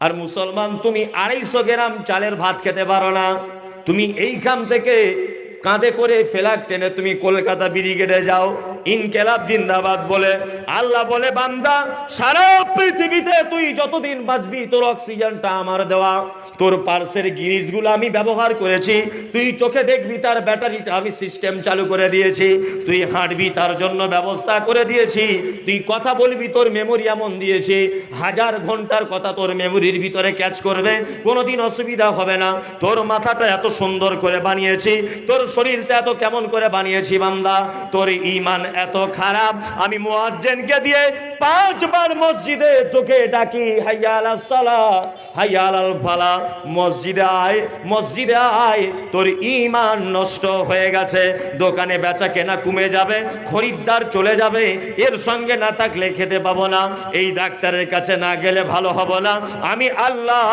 আর মুসলমান, তুমি আড়াইশো গ্রাম চালের ভাত খেতে পারো না। তুমি এইখান থেকে কাঁধে করে ফেলাক টেনে তুমি কলকাতা ব্রিগেডে যাও। ইনকেলাব জিন্দাবাদ বলে। আল্লাহ বলে, বান্দা, সারা পৃথিবীতে তুই যতদিন বাঁচবি, তোর অক্সিজেনটা আমার দেওয়া। তোর পার্সের জিনিসগুলো আমি ব্যবহার করেছি। তুই চোখে দেখবি, তার ব্যাটারিটা আমি সিস্টেম চালু করে দিয়েছি। তুই হাঁটবি, তার জন্য ব্যবস্থা করে দিয়েছি। তুই কথা বলবি, তোর মেমোরি এমন দিয়েছি। হাজার ঘণ্টার কথা তোর মেমোরির ভিতরে ক্যাচ করবে। কোনোদিন অসুবিধা হবে না। তোর মাথাটা এত সুন্দর করে বানিয়েছি। তোর শরীরটা এত কেমন করে বানিয়েছি, বান্দা। তোর ইমান এত খারাপ। আমি মুয়াজ্জেনকে দিয়ে পাঁচবার মসজিদে তোকে ডাকি, হাইয়া আলাস সালা, হাইয়া আলাল ফালা। মসজিদে আয় মসজিদে আয়, তোর ইমান নষ্ট হয়ে গেছে। দোকানে বেচা কেনা কমে যাবে, খরিদ্দার চলে যাবে। এর সঙ্গে না থাকলে খেতে পাবো না। এই ডাক্তারের কাছে না গেলে ভালো হব না। আমি আল্লাহ,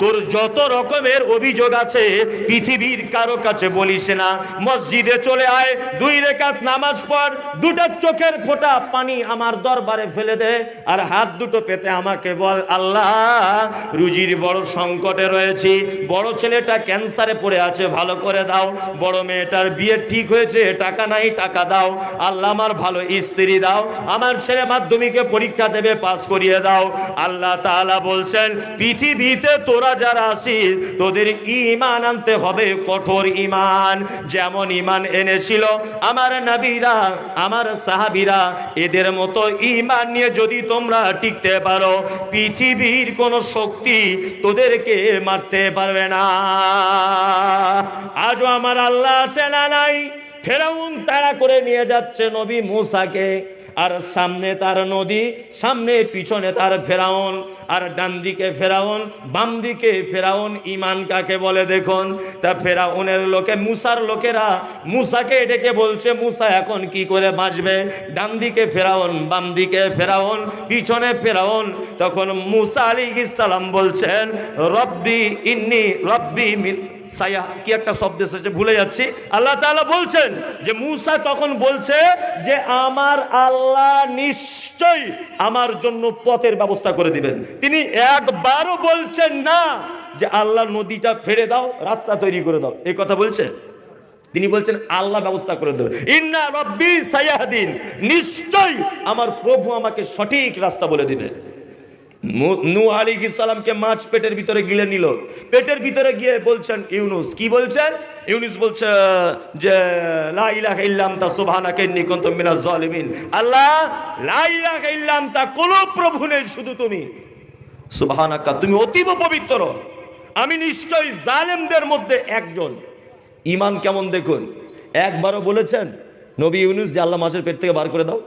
তোর যত রকমের অভিযোগ আছে, পৃথিবীর কারও কাছে বলিস না। মসজিদে চলে আয়, দুই রেখাত নামাজ পড় দুটো চোখের ফোঁটা পানি আমার দরবারে ফেলে দে, আর হাত দুটো পেতে আমাকে বল, আল্লাহ, রুজির বড় সংকটে রয়েছি। বড় ছেলেটা ক্যান্সারে পড়ে আছে, ভালো করে দাও। বড় মেয়েটার বিয়ে ঠিক হয়েছে, টাকা নাই, টাকা দাও। আল্লাহ আমার ভালো স্ত্রী দাও। আমার ছেলে মাধ্যমিকে পরীক্ষা দেবে, পাস করিয়ে দাও। আল্লাহ তাআলা বলছেন, পৃথিবীতে তোরা যারা আসিস তোদের ইমান আনতে হবে কঠোর ইমান যেমন ইমান এনেছিল, আমার নবীরা আমার সাহাবিরা এদের মতো ইমান নিয়ে যদি তোমরা টিকতে পারো, পৃথিবীর কোনো শক্তি তোদেরকে মারতে পারবে না। আজও আমার আল্লাহ আছে না নাই? ফেরাউন তারা করে নিয়ে যাচ্ছে নবী মুসাকে। আর সামনে তার নদী, সামনে পিছনে তার ফেরাউন, আর ডান দিকে ফেরাউন, বাম দিকে ফেরাউন ইমান কাকে বলে দেখুন? তা ফেরাউনের লোকে, মুসার লোকেরা মুসাকে ডেকে বলছে, মুসা এখন কি করে বাঁচবে? ডান দিকে ফেরাউন, বাম দিকে ফেরাউন, পিছনে ফেরাউন, তখন মুসা আলী ইসালাম বলছেন, রব্বি ইন্নি, রব্বি সায়া কি একটা শব্দ এসেছে, ভুলে যাচ্ছি। আল্লাহ তাআলা বলছেন যে, মুসা তখন বলছে যে, আমার আল্লাহ নিশ্চয়ই আমার জন্য পথের ব্যবস্থা করে দিবেন। তিনি একবারও বলছেন না যে, আল্লাহ নদীটা ফেরে দাও, রাস্তা তৈরি করে দাও। এই কথা বলছে? তিনি বলছেন, আল্লাহ ব্যবস্থা করে দেবে। ইন্না রব্বি সায়াহদিন, নিশ্চয়ই আমার প্রভু আমাকে সঠিক রাস্তা বলে দিবে। নূ- আলী ইসালামকে মাছ পেটের ভিতরে গিলে নিল। পেটের ভিতরে গিয়ে বলছেন, ইউনুস, কি বলছেন? ইউনুস বলছে, যে, লা ইলাহা ইল্লাম তা সুবহানাকা ইন্নী কুনতু মিনাজ জালিমিন। আল্লাহ, লা ইলাহা ইল্লাম তা কোনো প্রভু নেই শুধু তুমি। সুবহানাকা, তুমি অতীব পবিত্র। আমি নিশ্চয়ই জালেমদের মধ্যে একজন। ইমান কেমন দেখুন? একবারও বলেছেন, নবী ইউনুস, যে আল্লাহ মাছের পেট থেকে বার করে দাও।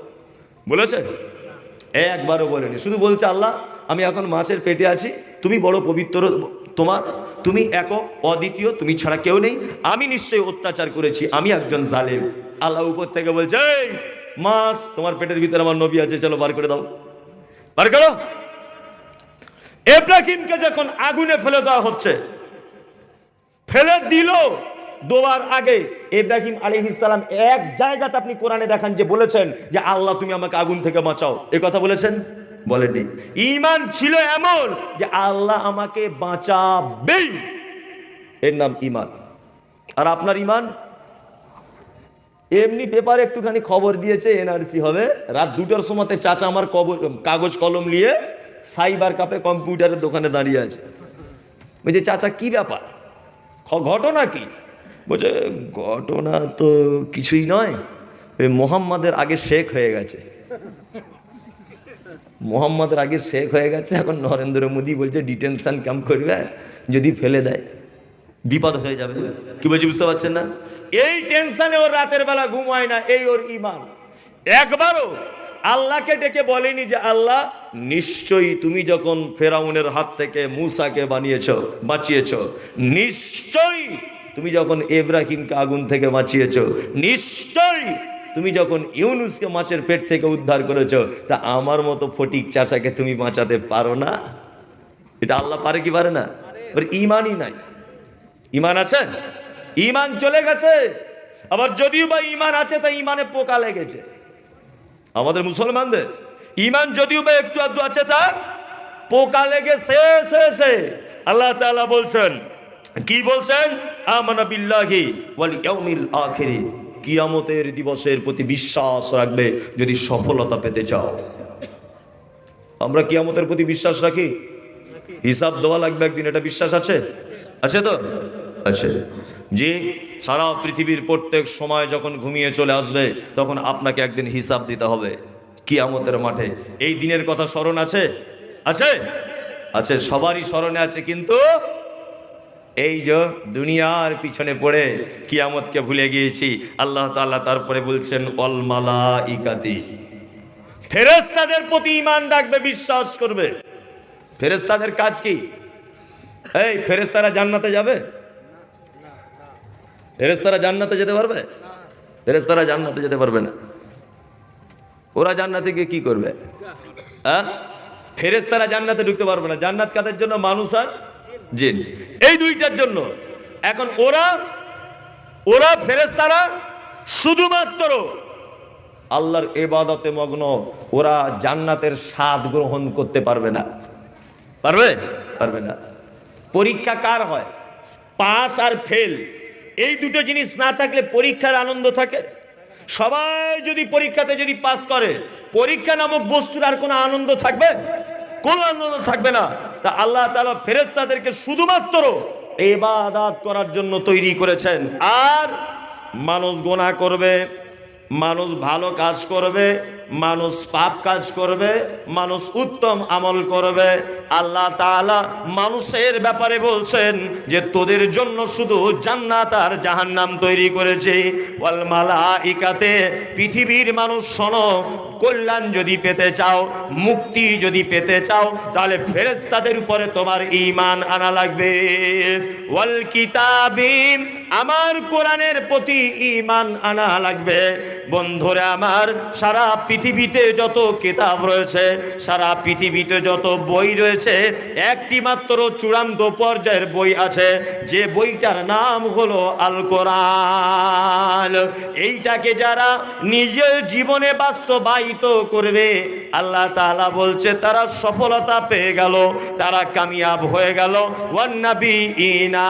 বলেছে? একবারও বলেনি। শুধু বলছে আল্লাহ আমি এখন মাছের পেটে আছি, তুমি বড় পবিত্র তোমার, তুমি একক, অদ্বিতীয়, তুমি ছাড়া কেউ নেই। আমি নিশ্চয়ই অত্যাচার করেছি, আমি একজন জালেম। আল্লাহ উপর থেকে বলছে মাছ, তোমার পেটের ভিতরে আমার নবী আছে, চলো বার করে দাও। বার করো। এব্রাহিমকে যখন আগুনে ফেলে দেওয়া হচ্ছে, ফেলে দিল দোয়ার আগে ইব্রাহিম আলিহিসাল্লাম এক জায়গাতে আপনি কোরআনে দেখান যে বলেছেন যে, আল্লাহ, তুমি আমাকে আগুন থেকে বাঁচাও। এ কথা বলেছেন? বলেননি। ইমান ছিল এমন যে আল্লাহ আমাকে বাঁচাবেই। এর নাম ইমান আর আপনার ইমান এমনি পেপারে একটুখানি খবর দিয়েছে, এনআরসি হবে। রাত দুটোর সময়তে চাচা আমার কব- কাগজ কলম নিয়ে সাইবার কাপে কম্পিউটারের দোকানে দাঁড়িয়ে আছে। বলছে, চাচা, কি ব্যাপার? ঘটনা কি? বলছে, ঘটনা তো কিছুই নয়। ওই মোহাম্মদের আগে শেখ হয়ে গেছে। মোহাম্মদের আগে শেখ হয়ে গেছে, এখন নরেন্দ্র মোদী বলছে ডিটেনশন ক্যাম্প করবে, যদি ফেলে দেয়। বিপদ হয়ে যাবে। কি বলছি বুঝতে পারছেন না? এই টেনশনে ওর রাতের বেলা ঘুম হয় না, এই ওর ইমান একবারও আল্লাহকে ডেকে বলেনি যে, আল্লাহ, নিশ্চয়ই তুমি যখন ফেরাউনের হাত থেকে মুসাকে বানিয়েছ, বাঁচিয়েছ, নিশ্চয়ই তুমি যখন এব্রাহিমকে আগুন থেকে বাঁচিয়েছ, নিশ্চয়ই তুমি যখন ইউনুসকে মাছের পেট থেকে উদ্ধার করেছ, তা আমার মতো ফটিক চাষাকে তুমি বাঁচাতে পারো না? এটা আল্লাহ পারে কি পারে না? ওর ইমানই নাই। ইমান আছে? ইমান চলে গেছে। আবার যদিও বা ইমান আছে, তা ইমানে পোকা লেগেছে। আমাদের মুসলমানদের, ইমান যদিও বা একটু আধটু আছে, তা পোকা লেগে শেষ আল্লাহ তাআলা বলছেন, কি বলছেন? আমানা কিয়ামতের দিবসের প্রতি বিশ্বাস রাখবে যদি সফলতা পেতে চাও। আমরা কিয়ামতের প্রতি বিশ্বাস রাখি? হিসাব দেওয়া লাগবে একদিন, এটা বিশ্বাস আছে? আছে তো? আছে। যে সারা পৃথিবীর প্রত্যেক সময় যখন ঘুমিয়ে চলে আসবে, তখন আপনাকে একদিন হিসাব দিতে হবে কিয়ামতের মাঠে। এই দিনের কথা স্মরণ আছে? আছে? আছে, সবারই স্মরণে আছে, কিন্তু এই যে দুনিয়ার পিছনে পড়ে কিয়ামতকে ভুলে গিয়েছি, আল্লাহ তাআলা তারপরে বলছেন অল মালা ইকাতি ফেরেস্তাদের প্রতি ইমান রাখবে, বিশ্বাস করবে। ফেরেস্তাদের কাজ কি? এই ফেরেস্তারা জান্নাতে যাবে? ফেরেস্তারা জান্নাতে যেতে পারবে? ফেরেস্তারা জান্নাতে যেতে পারবে না। ওরা জান্নাতে গিয়ে কি করবে? হ্যাঁ ফেরেস্তারা জান্নাতে ঢুকতে পারবে না। জান্নাত কাদের জন্য? মানুষ আর জিন এই দুইটার জন্য এখন ওরা ওরা ফেরেস্তারা শুধুমাত্র আল্লাহর এবাদতে মগ্ন, ওরা জান্নাতের স্বাদ গ্রহণ করতে পারবে না। পারবে? পারবে না। পরীক্ষা কার হয়? পাস আর ফেল। এই দুটো জিনিস না থাকলে পরীক্ষার আনন্দ থাকে? সবাই যদি পরীক্ষাতে যদি পাস করে, পরীক্ষা নামক বস্তুর আর কোনো আনন্দ থাকবে? কোনো আনন্দ থাকবে না। তা আল্লাহ তাআলা ফেরেশতাদেরকে শুধুমাত্র এবাদাত করার জন্য তৈরি করেছেন। আর মানুষ গোনা করবে, মানুষ ভালো কাজ করবে মানুষ পাপ কাজ করবে, মানুষ উত্তম আমল করবে। আল্লাহ তাআলা মানুষের ব্যাপারে বলছেন যে, তোদের জন্য শুধু জান্নাত আর জাহান্নাম তৈরি করেছে। ওয়াল মালাইকাতে, পৃথিবীর মানুষ শোনো, কল্যাণ যদি পেতে চাও, মুক্তি যদি পেতে চাও, তাহলে ফেরেশতাদের উপরে তোমার ঈমান আনা লাগবে। ওয়াল কিতাবিম আমার কোরআনের প্রতি ঈমান আনা লাগবে। বন্ধুরা আমার, সারা পৃথিবীতে যত কিতাব রয়েছে, সারা পৃথিবীতে যত বই রয়েছে, একটি মাত্র চূড়ান্ত পর্যায়ের বই আছে, যে বইটার নাম হলো আল কোরআন এইটাকে যারা নিজের জীবনে বাস্তবায়িত করবে, আল্লাহ তাআলা বলছে, তারা সফলতা পেয়ে গেল, তারা কামিয়াব হয়ে গেল। ওয়ান্নাবি ইনা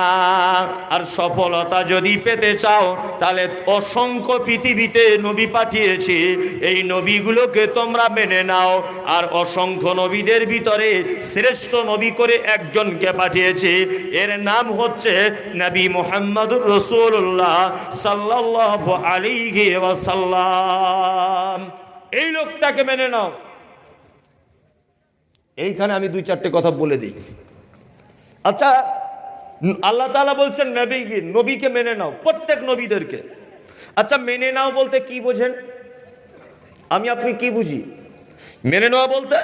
আর সফলতা যদি পেতে চাও, তাহলে অসংখ্য পৃথিবীতে নবী পাঠিয়েছি, এই নবীগুলোকে তোমরা মেনে নাও। আর অসংখ্য নবীদের ভিতরে শ্রেষ্ঠ নবী করে একজনকে পাঠিয়েছি। এর নাম হচ্ছে নবী মোহাম্মদুর রসুল্লাহ সাল্লাহ আলিহি ওয়াসাল্লাম। এই লোকটাকে মেনে নাও। এইখানে আমি দুই চারটে কথা বলে দিই। আচ্ছা আল্লাহ তালা বলছেন নবী নবীকে মেনে নাও, প্রত্যেক নবীদেরকে। আচ্ছা মেনে নাও বলতে কি বোঝেন? আমি আপনি কি বুঝি? মেনে নেওয়া বলতে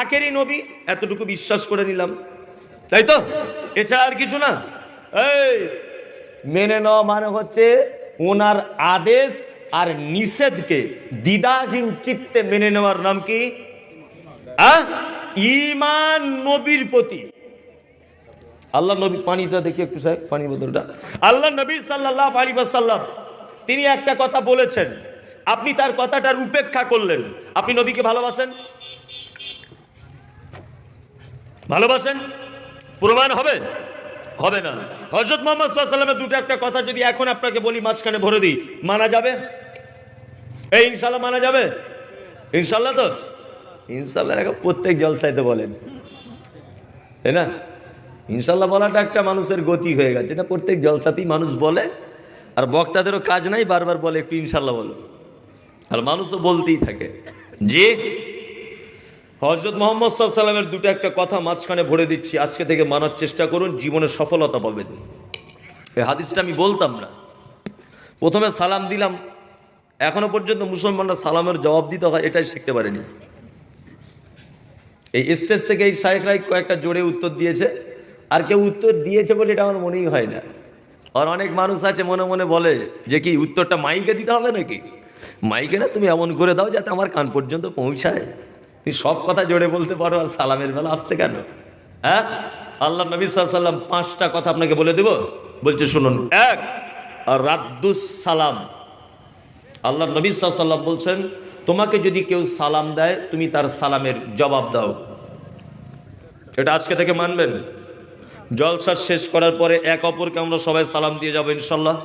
আখেরি নবী এতটুকু বিশ্বাস করে নিলাম। তাই তো? এছাড়া আর কিছু না? এই, মেনে নেওয়া মানে হচ্ছে ওনার আদেশ আর নিষেধকে দ্বিধাহীন চিত্তে মেনে নেওয়ার নাম কি? ইমান নবীর প্রতি। আল্লাহ নবী পানিটা দেখি একটু সাহেব পানি বোতলটা। আল্লাহ নবী সাল্লাহ আলী সাল্লাম তিনি একটা কথা বলেছেন। আপনি তার কথাটার উপেক্ষা করলেন। আপনি নবীকে ভালোবাসেন? ভালোবাসেন? প্রমাণ হবে? হবে না। হজরত মোহাম্মদ সাল্লামের দুটো একটা কথা যদি এখন আপনাকে বলি, মাঝখানে ভরে দিই। মানা যাবে? এই ইনশাল্লাহ মানা যাবে? ইনশাল্লাহ তো? ইনশাল্লাহ এখন প্রত্যেক জলসাইতে বলেন। তাই না? ইনশাল্লাহ বলাটা একটা মানুষের গতি হয়ে গেছে। এটা প্রত্যেক জলসাতেই মানুষ বলে, আর বক্তাদেরও কাজ নাই, বারবার বলে, একটু ইনশাল্লাহ বলো। আর মানুষও বলতেই থাকে যে হজরত মোহাম্মদ সাল্লামের দুটো একটা কথা মাঝখানে ভরে দিচ্ছি। আজকে থেকে মানার চেষ্টা করুন, জীবনে সফলতা পাবেন। এই হাদিসটা আমি বলতাম না। প্রথমে সালাম দিলাম। এখনও পর্যন্ত মুসলমানরা সালামের জবাব দিতে হয়, এটাই শিখতে পারেনি। এই স্টেজ থেকে এই শাহেকরাই কয়েকটা জোরে উত্তর দিয়েছে। আর কেউ উত্তর দিয়েছে বলে এটা আমার মনেই হয় না। আর অনেক মানুষ আছে, মনে মনে বলে যে কি, উত্তরটা মাইকে দিতে হবে নাকি? মাইকে না তুমি এমন করে দাও যাতে আমার কান পর্যন্ত পৌঁছায়। তুমি সব কথা জোরে বলতে পারো আর সালামের বেলা আসতে কেন? হ্যাঁ? আল্লাহ নবী সাল্লাম পাঁচটা কথা আপনাকে বলে দেব। বলছে, শুনুন, এক রাদ্দুস সালাম। আল্লাহ নবী সাল্লাম বলছেন, তোমাকে যদি কেউ সালাম দেয়, তুমি তার সালামের জবাব দাও। এটা আজকে থেকে মানবেন। জলসা শেষ করার পরে এক অপরকে আমরা সবাই সালাম দিয়ে যাব, ইনশাল্লাহ।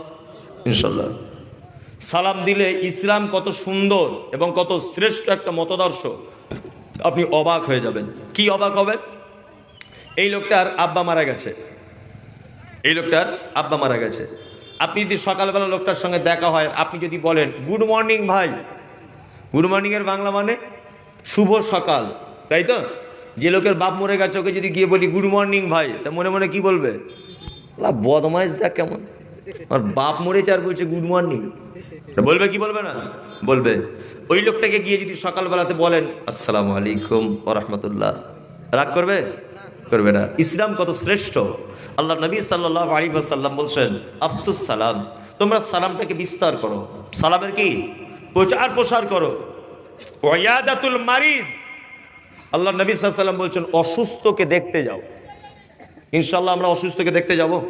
ইনশাল্লাহ। সালাম দিলে ইসলাম কত সুন্দর এবং কত শ্রেষ্ঠ একটা মতদর্শ। আপনি অবাক হয়ে যাবেন। কি অবাক হবেন? এই লোকটার আব্বা মারা গেছে। এই লোকটার আব্বা মারা গেছে। আপনি যদি সকালবেলা লোকটার সঙ্গে দেখা হয়, আপনি যদি বলেন, গুড মর্নিং ভাই। গুড মর্নিংয়ের বাংলা মানে শুভ সকাল, তাই তো? যে লোকের বাপ মরে গেছে, ওকে যদি গিয়ে বলি, গুড মর্নিং ভাই, তা মনে মনে কি বলবে? বদমাইশ দেখ কেমন। আর বাপ মরেছে আর বলছে, গুড মর্নিং। বলবে কি বলবে না? বলবে। ওই লোকটাকে গিয়ে যদি সকালবেলাতে বলেন, আসসালামু আলাইকুম রহমতুল্লাহ। রাগ করবে? করবে না। ইসলাম কত শ্রেষ্ঠ। আল্লাহ নবী সাল্লাহ আলী সাল্লাম বলছেন, আফসুস সালাম। তোমরা সালামটাকে বিস্তার করো। সালামের কি? প্রচার প্রসার করো। ওয়াদাতুল মারিজ। আল্লাহ নবী সাল্লাম বলছেন, অসুস্থকে দেখতে যাও। ইনশাল্লাহ আমরা অসুস্থকে দেখতে যাব?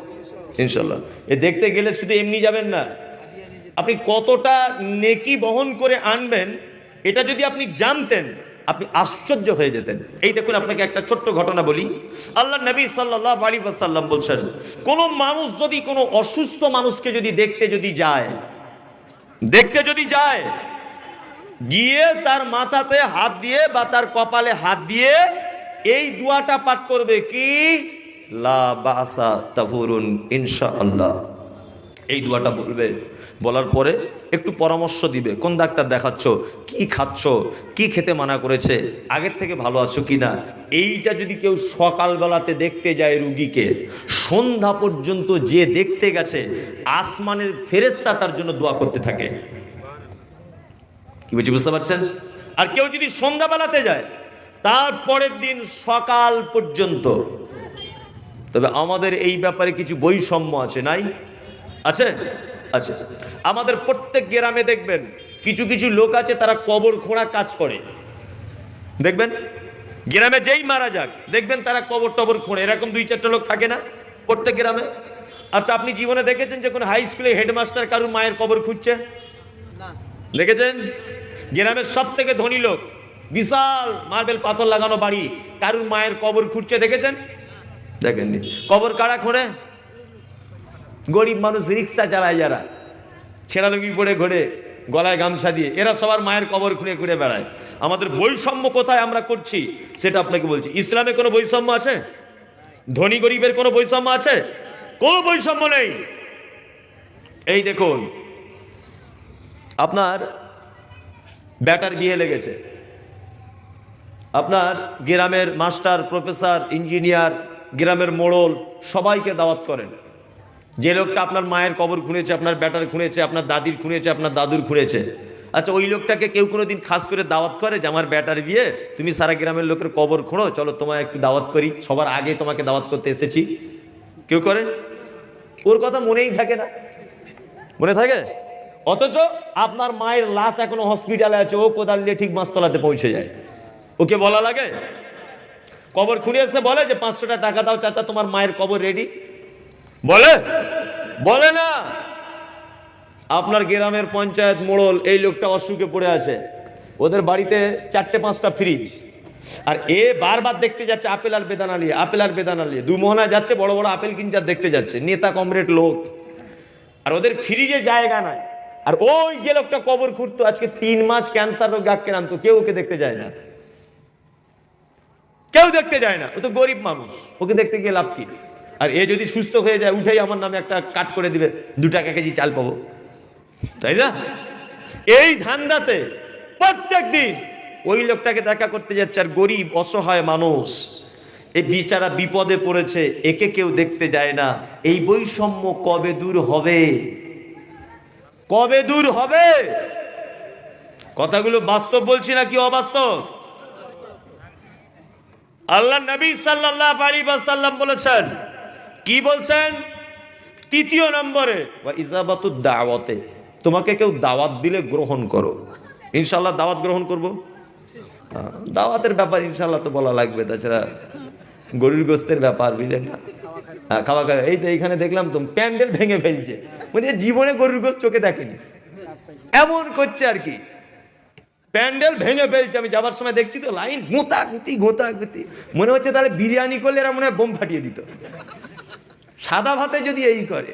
ইনশাল্লাহ এ দেখতে গেলে শুধু এমনি যাবেন না। আপনি কতটা নেকি বহন করে আনবেন, এটা যদি আপনি জানতেন, আপনি আশ্চর্য হয়ে যেতেন। এই দেখুন আপনাকে একটা ছোট্ট ঘটনা বলি। আল্লাহ নবী সাল্লাহ আলী সাল্লাম বলছেন, কোন মানুষ যদি কোনো অসুস্থ মানুষকে যদি দেখতে যদি যায়, দেখতে যদি যায়, গিয়ে তার মাথাতে হাত দিয়ে বা তার কপালে হাত দিয়ে এই দুয়াটা পাঠ করবে কি? লা বাসা তাহুরুন ইনশাআল্লাহ। এই দুয়াটা বলবে, বলার পরে একটু পরামর্শ দিবে, কোন ডাক্তার দেখাচ্ছ? কি খাচ্ছ? কি খেতে মানা করেছে? আগের থেকে ভালো আছো কি না? এইটা যদি কেউ সকালবেলাতে দেখতে যায় রুগীকে, সন্ধ্যা পর্যন্ত যে দেখতে গেছে, আসমানের ফেরেস্তা তার জন্য দোয়া করতে থাকে। কি বুঝি বুঝতে পারছেন? আর কেউ যদি সন্ধ্যাবেলাতে যায় তারপরের দিন সকাল পর্যন্ত। তবে আমাদের এই ব্যাপারে কিছু বৈষম্য আছে, নাই? আছে? আছে। আমাদের প্রত্যেক গ্রামে দেখবেন কিছু কিছু লোক আছে তারা কবর খোঁড়া কাজ করে। দেখবেন? গ্রামে যেই মারা যাক দেখবেন তারা কবর টবর খোঁড়ে। এরকম দুই চারটা লোক থাকে না প্রত্যেক গ্রামে? আচ্ছা আপনি জীবনে দেখেছেন যে কোনো হাই স্কুলে হেডমাস্টার কারুর মায়ের কবর খুঁজছে? দেখেছেন? গ্রামের সব থেকে ধনী লোক বিশাল মার্বেল পাথর লাগানো বাড়ি কারুর মায়ের কবর খুঁজছে দেখেছেন? দেখেননি। কবর কারা খোঁড়ে? গরিব মানুষ রিক্সা চালায় যারা। ছেঁড়া লুঙ্গি পরে ঘোরে, গলায় গামছা দিয়ে, এরা সবার মায়ের কবর খুঁড়ে খুঁড়ে বেড়ায়। আমাদের বৈষম্য কোথায় আমরা করছি, সেটা আপনাকে বলছি। ইসলামে কোনো বৈষম্য আছে? ধনী গরিবের কোনো বৈষম্য আছে? কোনো বৈষম্য নেই। এই দেখুন, আপনার ব্যাটার বিয়ে লেগেছে। আপনার গ্রামের মাস্টার, প্রফেসর, ইঞ্জিনিয়ার, গ্রামের মোড়ল সবাইকে দাওয়াত করেন। যে লোকটা আপনার মায়ের কবর খুঁড়েছে, আপনার ব্যাটার খুঁড়েছে, আপনার দাদির খুঁড়েছে, আপনার দাদুর খুঁড়েছে। আচ্ছা ওই লোকটাকে কেউ কোনো দিন খাস করে দাওয়াত করে যে, আমার ব্যাটার বিয়ে, তুমি সারা গ্রামের লোকের কবর খোঁড়ো, চলো তোমায় একটু দাওয়াত করি। সবার আগে তোমাকে দাওয়াত করতে এসেছি। কেউ করে? ওর কথা মনেই থাকে না। মনে থাকে? অথচ আপনার মায়ের লাশ এখনও হসপিটালে আছে, ও কোদাল দিয়ে ঠিক মাস্তলাতে পৌঁছে যায়। ওকে বলা লাগে? কবর খুঁড়ে এসে বলে যে, পাঁচশোটা টাকা দাও, চাচা, তোমার মায়ের কবর রেডি বলে? বলে না। আপনার গ্রামের পঞ্চায়েত মোড়ল এই লোকটা অসুখে পড়ে আছে। ওদের বাড়িতে চারটে পাঁচটা ফ্রিজ আর এ বারবার দেখতে যাচ্ছে আপেল আর বেদানা নিয়ে, আপেল আর বেদানা নিয়ে। দু মোহনা যাচ্ছে, বড় বড় আপেল কিনচার দেখতে যাচ্ছে। নেতা কমরেড লোক। আর ওদের ফ্রিজে জায়গা নাই। আর ওই যে লোকটা কবর খুঁড়তো, আজকে তিন মাস ক্যান্সার রোগ আক্রান্ত কেউ ওকে দেখতে যায় না। কেউ দেখতে যায় না। ও তো গরিব মানুষ। ওকে দেখতে গিয়ে লাভ কি? আর এ যদি সুস্থ হয়ে যায়, উঠেই আমার নামে একটা কাট করে দিবে, দু টাকা কেজি চাল পাবো। তাই না? এই ধান্দাতে প্রত্যেক দিন ওই লোকটাকে দেখা করতে যাচ্ছে আর গরিব, অসহায় মানুষ। এই বিচারা বিপদে পড়েছে, একে কেউ দেখতে যায় না। এই বৈষম্য কবে দূর হবে? কবে দূর হবে? কথাগুলো বাস্তব বলছি না কি অবাস্তব? আল্লাহ নবী সাল্লাল্লাহু আলাইহি ওয়াসাল্লাম বলেছেন কি বলছেন? তৃতীয় নম্বরে। দাওয়াতে তোমাকে কেউ দাওয়াত দিলে গ্রহণ করো। ইনশাল্লাহ দাওয়াত গ্রহণ করব? দাওয়াতের ব্যাপার ইনশাল্লাহ তো বলা লাগবে তাছাড়া গরুর গোস্তের ব্যাপার বুঝলেন না? হ্যাঁ, খাওয়া খাওয়া এই তো এইখানে দেখলাম তো প্যান্ডেল ভেঙে ফেলছে। মানে জীবনে গরুর গোস্ত চোখে দেখেনি। এমন করছে আর কি। প্যান্ডেল ভেঙে ফেলছে আমি যাবার সময় দেখছি তো লাইন গোতা গুতি গোতা গুতি। মনে হচ্ছে তাহলে বিরিয়ানি করলে এরা মনে হয় বোম ফাটিয়ে দিত। সাদা ভাতে যদি এই করে